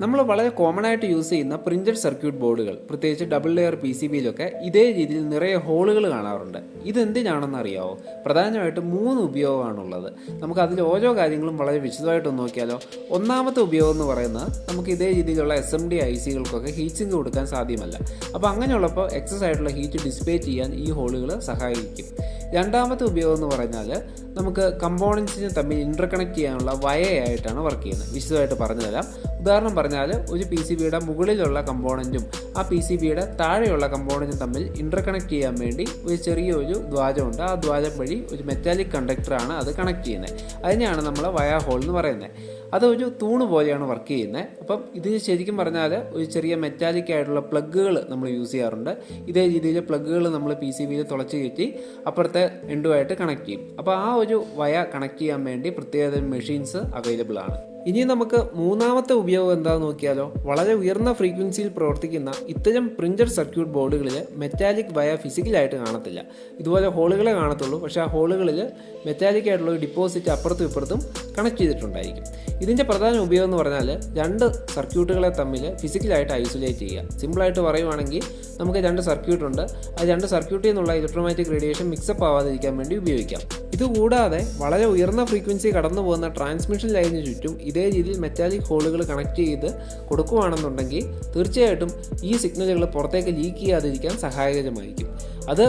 നമ്മൾ വളരെ കോമൺ ആയിട്ട് യൂസ് ചെയ്യുന്ന പ്രിന്റഡ് സർക്യൂട്ട് ബോർഡുകൾ പ്രത്യേകിച്ച് ഡബിൾ ലെയർ പി സി ബിയിലൊക്കെ ഇതേ രീതിയിൽ നിറയെ ഹോളുകൾ കാണാറുണ്ട്. ഇതെന്തിനാണെന്ന് അറിയാവോ? പ്രധാനമായിട്ടും മൂന്ന് ഉപയോഗമാണുള്ളത്. നമുക്ക് അതിൽ ഓരോ കാര്യങ്ങളും വളരെ വിശദമായിട്ടൊന്ന് നോക്കിയാലോ? ഒന്നാമത്തെ ഉപയോഗം എന്ന് പറയുന്നത് നമുക്ക് ഇതേ രീതിയിലുള്ള എസ് എം ഡി ഐ സികൾക്കൊക്കെ ഹീറ്റ് കൊടുക്കാൻ സാധ്യമല്ല. അപ്പോൾ അങ്ങനെയുള്ളപ്പോൾ എക്സസ് ആയിട്ടുള്ള ഹീറ്റ് ഡിസ്പേ ചെയ്യാൻ ഈ ഹോളുകൾ സഹായിക്കും. രണ്ടാമത്തെ ഉപയോഗം എന്ന് പറഞ്ഞാൽ നമുക്ക് കമ്പോണൻസിനെ തമ്മിൽ ഇന്റർകണക്ട് ചെയ്യാനുള്ള വയയായിട്ടാണ് വർക്ക് ചെയ്യുന്നത്. വിശദമായിട്ട് പറഞ്ഞുതരാം. ഉദാഹരണം പറഞ്ഞാൽ ഒരു പി സി ബിയുടെ മുകളിലുള്ള കമ്പോണന്റും ആ പി സി ബിയുടെ താഴെയുള്ള കമ്പോണന്റും തമ്മിൽ ഇന്റർകണക്ട് ചെയ്യാൻ വേണ്ടി ഒരു ചെറിയൊരു ദ്വാരമുണ്ട്. ആ ദ്വാരം വഴി ഒരു മെറ്റാലിക് കണ്ടക്ടറാണ് അത് കണക്ട് ചെയ്യുന്നത്. അതിനെയാണ് നമ്മൾ വയർ ഹോൾ എന്ന് പറയുന്നത്. അതൊരു തൂണ് പോലെയാണ് വർക്ക് ചെയ്യുന്നത്. അപ്പം ഇത് ശരിക്കും പറഞ്ഞാൽ ഒരു ചെറിയ മെറ്റാലിക് ആയിട്ടുള്ള പ്ലഗുകൾ നമ്മൾ യൂസ് ചെയ്യാറുണ്ട്. ഇതേ രീതിയിൽ പ്ലഗുകൾ നമ്മൾ പി സി ബിയിൽ തുളച്ച് കയറ്റി അപ്പുറത്തെ എൻഡുമായിട്ട് കണക്ട് ചെയ്യും. അപ്പോൾ ആ ഒരു വയ കണക്ട് ചെയ്യാൻ വേണ്ടി പ്രത്യേക മെഷീൻസ് അവൈലബിൾ ആണ്. ഇനി നമുക്ക് മൂന്നാമത്തെ ഉപയോഗം എന്താണെന്ന് നോക്കിയാലോ? വളരെ ഉയർന്ന ഫ്രീക്വൻസിയിൽ പ്രവർത്തിക്കുന്ന ഇത്തരം പ്രിന്റഡ് സർക്യൂട്ട് ബോർഡുകളിൽ മെറ്റാലിക് വയ ഫിസിക്കലായിട്ട് കാണത്തില്ല. ഇതുപോലെ ഹോളുകളെ കാണത്തുള്ളൂ. പക്ഷേ ആ ഹോളുകളിൽ മെറ്റാലിക് ആയിട്ടുള്ള ഡിപ്പോസിറ്റ് അപ്പുറത്തും ഇപ്പുറത്തും കണക്ട് ചെയ്തിട്ടുണ്ടായിരിക്കും. ഇതിന്റെ പ്രധാന ഉപയോഗം എന്ന് പറഞ്ഞാൽ രണ്ട് സർക്യൂട്ടുകളെ തമ്മിൽ ഫിസിക്കലായിട്ട് ഐസൊലേറ്റ് ചെയ്യുക. സിമ്പിളായിട്ട് പറയുവാണെങ്കിൽ നമുക്ക് രണ്ട് സർക്യൂട്ട് ഉണ്ട്. ആ രണ്ട് സർക്യൂട്ടിൽ നിന്നുള്ള ഇലക്ട്രോമാറ്റിക് റേഡിയേഷൻ മിക്സപ്പ് ആവാതിരിക്കാൻ വേണ്ടി ഉപയോഗിക്കാം. ഇതുകൂടാതെ വളരെ ഉയർന്ന ഫ്രീക്വൻസി കടന്നു പോകുന്ന ട്രാൻസ്മിഷൻ ലൈനിന് ചുറ്റും ഇതേ രീതിയിൽ മെറ്റാലിക് ഹോളുകൾ കണക്ട് ചെയ്ത് കൊടുക്കുകയാണെന്നുണ്ടെങ്കിൽ തീർച്ചയായിട്ടും ഈ സിഗ്നലുകൾ പുറത്തേക്ക് ലീക്ക് ചെയ്യാതിരിക്കാൻ സഹായകരമായിരിക്കും. അത്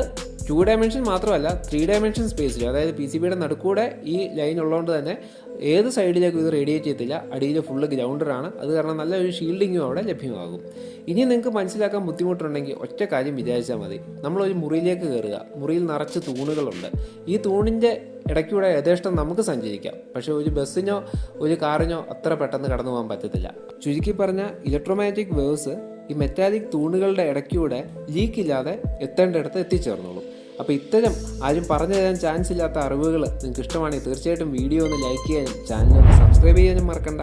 ടു ഡയമെൻഷൻ മാത്രമല്ല ത്രീ ഡയമെൻഷൻ സ്പേസിൽ അതായത് പി സി ബിയുടെ നടുക്കൂടെ ഈ ലൈൻ ഉള്ളതുകൊണ്ട് തന്നെ ഏത് സൈഡിലേക്കും ഇത് റേഡിയേറ്റ് ചെയ്യത്തില്ല. അടിയിൽ ഫുള്ള് ഗ്രൗണ്ടറാണ് അത് കാരണം നല്ലൊരു ഷീൽഡിങ്ങും അവിടെ ലഭ്യമാകും. ഇനി നിങ്ങൾക്ക് മനസ്സിലാക്കാൻ ബുദ്ധിമുട്ടുണ്ടെങ്കിൽ ഒറ്റ കാര്യം വിചാരിച്ചാൽ മതി. നമ്മളൊരു മുറിയിലേക്ക് കയറുക മുറിയിൽ നിറച്ച് തൂണുകളുണ്ട്. ഈ തൂണിന്റെ ഇടയ്ക്കൂടെ യഥേഷ്ടം നമുക്ക് സഞ്ചരിക്കാം. പക്ഷേ ഒരു ബസ്സിനോ ഒരു കാറിനോ അത്ര പെട്ടെന്ന് കടന്നു പോകാൻ പറ്റത്തില്ല. ചുരുക്കി പറഞ്ഞ ഇലക്ട്രോമാഗ്നറ്റിക് വേവ്സ് ഈ മെറ്റാലിക് തൂണുകളുടെ ഇടയ്ക്കൂടെ ലീക്കില്ലാതെ എത്തേണ്ടിടത്ത് എത്തിച്ചേർന്നോളും. അപ്പോൾ ഇത്തരം ആരും പറഞ്ഞു തരാൻ ചാൻസ് ഇല്ലാത്ത അറിവുകൾ നിങ്ങൾക്ക് ഇഷ്ടമാണെങ്കിൽ തീർച്ചയായിട്ടും വീഡിയോ ഒന്ന് ലൈക്ക് ചെയ്യാനും ചാനൽ ഒന്ന് സബ്സ്ക്രൈബ് ചെയ്യാനും മറക്കണ്ട.